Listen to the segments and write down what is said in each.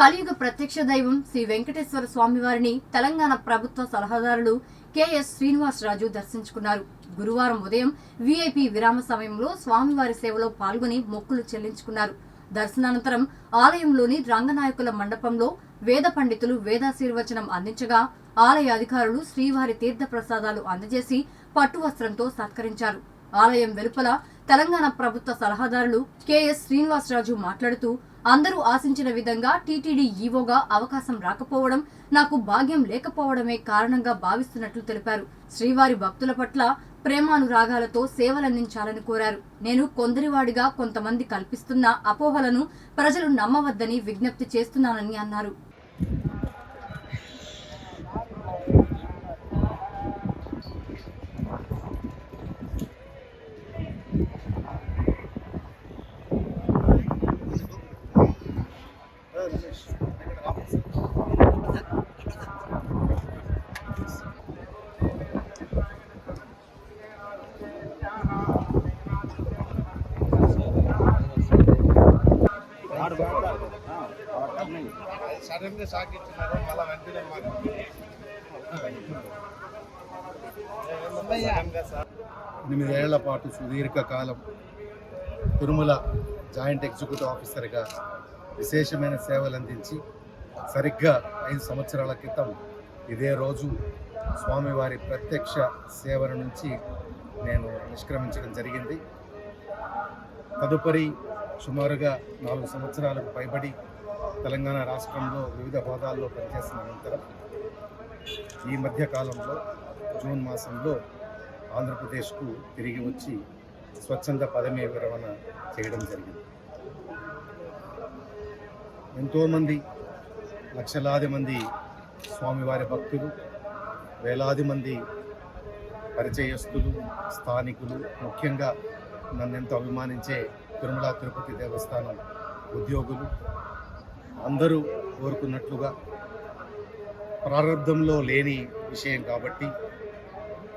కలియుగ ప్రత్యక్ష దైవం శ్రీ వెంకటేశ్వర స్వామివారిని తెలంగాణ ప్రభుత్వ సలహాదారులు కెఎస్ శ్రీనివాసరాజు దర్శించుకున్నారు. గురువారం ఉదయం విఐపి విరామ సమయంలో స్వామివారి సేవలో పాల్గొని మొక్కులు చెల్లించుకున్నారు. దర్శనానంతరం ఆలయంలోని రంగనాయకుల మండపంలో వేద పండితులు వేదాశీర్వచనం అందించగా ఆలయ అధికారులు శ్రీవారి తీర్థ ప్రసాదాలు అందజేసి పట్టు వస్త్రంతో సత్కరించారు. ఆలయం వెలుపల తెలంగాణ ప్రభుత్వ సలహాదారులు కెఎస్ శ్రీనివాసరాజు మాట్లాడుతూ అందరూ ఆశించిన విధంగా టీటీడీ ఈవోగా అవకాశం రాకపోవడం నాకు భాగ్యం లేకపోవడమే కారణంగా భావిస్తున్నట్లు తెలిపారు. శ్రీవారి భక్తుల పట్ల ప్రేమానురాగాలతో సేవలందించాలని కోరారు. నేను కొందరివాడిగా కొంతమంది కల్పిస్తున్న అపోహలను ప్రజలు నమ్మవద్దని విజ్ఞప్తి చేస్తున్నానని అన్నారు. సరైన గా షాక్ ఇచ్చినారు మళ్ళా వెంటనే మాకు ఎనిమిదేళ్ళ పాటు సుదీర్ఘకాలం తిరుమల జాయింట్ ఎగ్జిక్యూటివ్ ఆఫీసర్గా విశేషమైన సేవలు అందించి సరిగ్గా ఐదు సంవత్సరాల క్రితం ఇదే రోజు స్వామివారి ప్రత్యక్ష సేవల నుంచి నేను నిష్క్రమించడం జరిగింది. తదుపరి సుమారుగా నాలుగు సంవత్సరాలకు పైబడి తెలంగాణ రాష్ట్రంలో వివిధ హోదాల్లో పనిచేసిన అనంతరం ఈ మధ్య కాలంలో జూన్ మాసంలో ఆంధ్రప్రదేశ్కు తిరిగి వచ్చి స్వచ్ఛంద పదవీ విరమణ చేయడం జరిగింది. ఎంతోమంది లక్షలాది మంది స్వామివారి భక్తులు వేలాది మంది పరిచయస్తులు స్థానికులు ముఖ్యంగా నన్నెంతో అభిమానించే తిరుమల తిరుపతి దేవస్థానం ఉద్యోగులు. అందరూ కోరుకున్నట్లుగా ప్రారంభంలో లేని విషయం కాబట్టి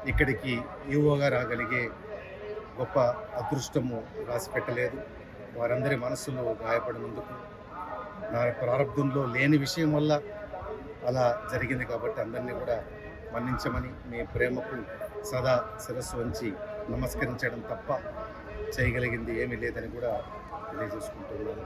ఇక్కడికి ఈవోగా రాగలిగే గొప్ప అదృష్టము రాసి పెట్టలేదు వారందరి మనసులో గాయపడినందుకు నా ప్రారంభంలో లేని విషయం వల్ల అలా జరిగింది కాబట్టి అందరినీ కూడా మన్నించమని మీ ప్రేమకు సదా శిరస్సు వంచి నమస్కరించడం తప్ప చేయగలిగింది ఏమీ లేదని కూడా తెలియజేసుకుంటున్నాను.